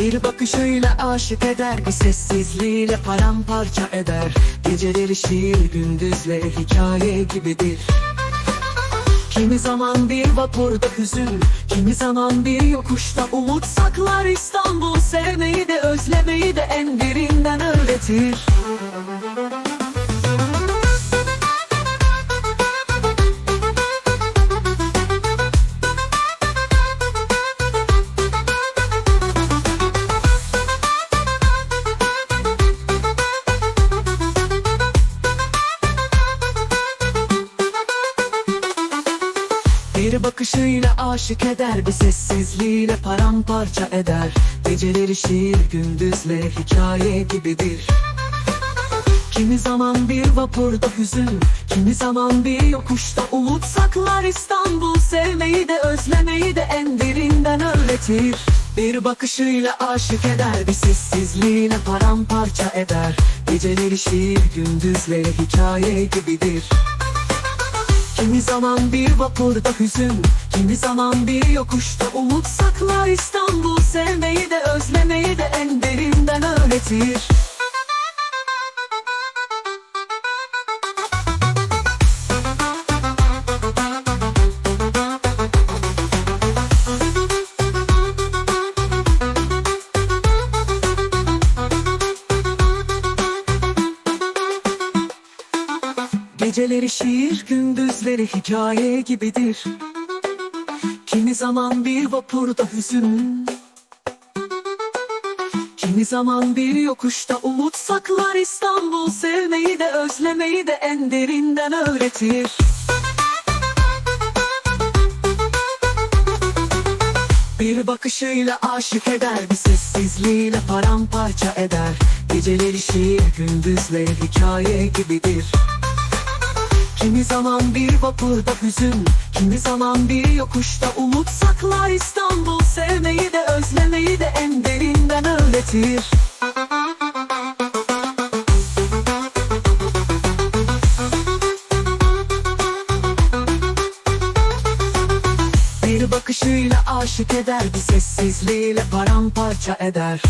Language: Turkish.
bakışıyla aşık eder Bir sessizliğiyle paramparça eder. Geceleri şiir gündüzleri hikaye gibidir. Kimi zaman bir vapurda hüzün Kimi zaman bir yokuşta umut saklar. İstanbul sevmeyi de özlemeyi de en derinden öğretir Bir bakışıyla aşık eder Bir sessizliğiyle paramparça eder. Geceleri şiir gündüzleri hikaye gibidir. Kimi zaman bir vapurda hüzün Kimi zaman bir yokuşta umut saklar. İstanbul sevmeyi de özlemeyi de en derinden öğretir. Bir bakışıyla aşık eder Bir sessizliğiyle paramparça eder. Geceleri şiir gündüzleri hikaye gibidir Kimi zaman bir vapurda hüzün Kimi zaman bir yokuşta umut saklar. İstanbul sevmeyi de özlemeyi de en derinden öğretir Geceleri şiir, gündüzleri hikaye gibidir. Kimi zaman bir vapurda hüzün. Kimi zaman bir yokuşta umut saklar. İstanbul sevmeyi de özlemeyi de en derinden öğretir. Bir bakışıyla aşık eder Bir sessizliğiyle paramparça eder. Geceleri şiir gündüzleri hikaye gibidir Kimi zaman bir vapurda hüzün Kimi zaman bir yokuşta umut saklar. İstanbul sevmeyi de özlemeyi de en derinden öğretir. Bir bakışıyla aşık eder Bir sessizliğiyle paramparça eder